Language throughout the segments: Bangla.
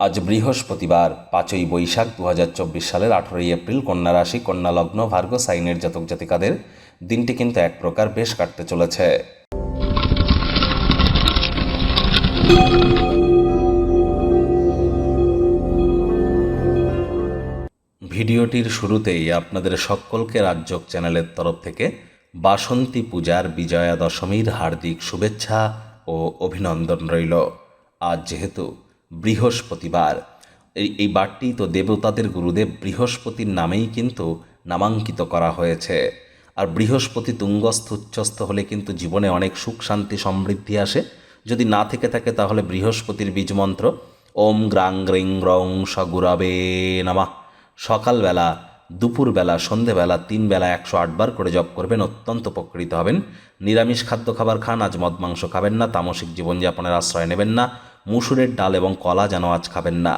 আজ বৃহস্পতিবার, পাঁচই বৈশাখ দু হাজার চব্বিশ সালের আঠেরোই এপ্রিল কন্যা রাশি, কন্যা লগ্ন, ভার্গ সাইনের জাতক জাতিকাদের দিনটি কিন্তু এক প্রকার বেশ কাটতে চলেছে। ভিডিওটির শুরুতেই আপনাদের সকলকে রাজ্যক চ্যানেলের তরফ থেকে বাসন্তী পূজার বিজয়া দশমীর হার্দিক শুভেচ্ছা ও অভিনন্দন রইল। আজ যেহেতু বৃহস্পতিবার। এই এই বারটি তো দেবতাদের গুরুদেব বৃহস্পতির নামেই কিন্তু নামাঙ্কিত করা হয়েছে। আর বৃহস্পতি তুঙ্গস্থ, উচ্চস্থ হলে কিন্তু জীবনে অনেক সুখ, শান্তি, সমৃদ্ধি আসে। যদি না থেকে থাকে তাহলে বৃহস্পতির বীজমন্ত্র, ওম গ্রাং গ্রিং রং সগুরাবে নামা। সকালবেলা, দুপুরবেলা, সন্ধেবেলা, তিনবেলা একশো আটবার করে জপ করবেন, অত্যন্ত উপকৃত হবেন। নিরামিষ খাদ্য খাবার খান, আজ মদ মাংস খাবেন না, তামসিক জীবনযাপনের আশ্রয় নেবেন না। মুসুরের ডাল এবং কলা যেন আজ খাবেন না।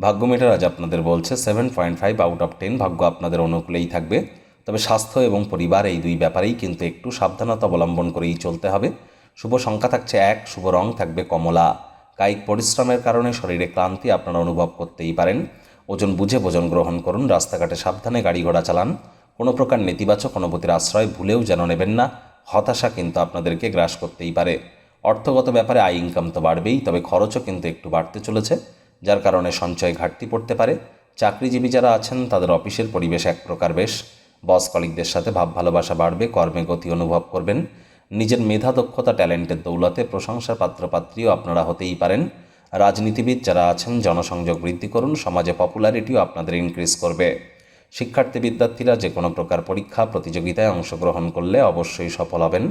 ভাগ্য মিটার আজ আপনাদের বলছে seven point five out of ten ভাগ্য আপনাদের অনুকূলেই থাকবে। তবে স্বাস্থ্য এবং পরিবার এই দুই ব্যাপারেই কিন্তু একটু সাবধানতা অবলম্বন করেই চলতে হবে। শুভ সংখ্যা থাকছে এক, শুভ রং থাকবে কমলা। কায়িক পরিশ্রমের কারণে শরীরে ক্লান্তি আপনারা অনুভব করতেই পারেন। ওজন বুঝে ভোজন গ্রহণ করুন, রাস্তাঘাটে সাবধানে গাড়ি ঘোড়া চালান। কোনো প্রকার নেতিবাচক অনুভূতির আশ্রয় ভুলেও যেন নেবেন না, হতাশা কিন্তু আপনাদেরকে গ্রাস করতেই পারে। অর্থগত ব্যাপারে আয় ইনকাম তো বাড়বেই, তবে খরচও কিন্তু একটু বাড়তে চলেছে, যার কারণে সঞ্চয় ঘাটতি পড়তে পারে। চাকরিজীবী যারা আছেন, তাদের অফিসের পরিবেশ এক প্রকার বেশ। বস কলিকদের সাথে ভাব ভালোবাসা বাড়বে, কর্মে গতি অনুভব করবেন। নিজের মেধা, দক্ষতা, ট্যালেন্টের দৌলতে প্রশংসার পাত্রপাত্রীও আপনারা হতেই পারেন। রাজনীতিবিদ যারা আছেন, জনসংযোগ বৃদ্ধি করুন, সমাজে পপুলারিটিও আপনাদের ইনক্রিজ করবে। শিক্ষার্থী, বিদ্যার্থীরা যে কোনো প্রকার পরীক্ষা, প্রতিযোগিতায় অংশগ্রহণ করলে অবশ্যই সফল হবেন।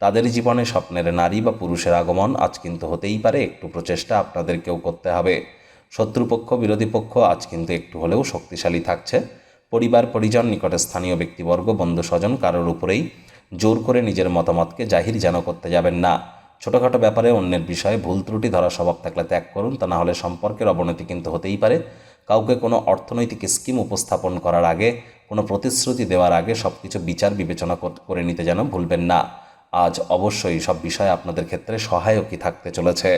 তাদের জীবনে স্বপ্নের নারী বা পুরুষের আগমন আজ কিন্তু হতেই পারে, একটু প্রচেষ্টা আপনাদেরকেও করতে হবে। শত্রুপক্ষ, বিরোধী পক্ষ আজ কিন্তু একটু হলেও শক্তিশালী থাকছে। পরিবার, পরিজন, নিকটে স্থানীয় ব্যক্তিবর্গ বন্ধু স্বজন কারোর উপরেই জোর করে নিজের মতামতকে জাহির যেন করতে যাবেন না। ছোটোখাটো ব্যাপারে অন্যের বিষয়ে ভুল ত্রুটি ধরা স্বভাব থাকলে ত্যাগ করুন। তা না হলে সম্পর্কের অবনতি কিন্তু হতেই পারে। কাউকে কোনো অর্থনৈতিক স্কিম উপস্থাপন করার আগে, কোনো প্রতিশ্রুতি দেওয়ার আগে সব কিছু বিচার, বিবেচনা করে নিতে যেন ভুলবেন না। আজ অবশ্যই সব বিষয়ে আপনাদের ক্ষেত্রে সহায়কই থাকতে চলেছে।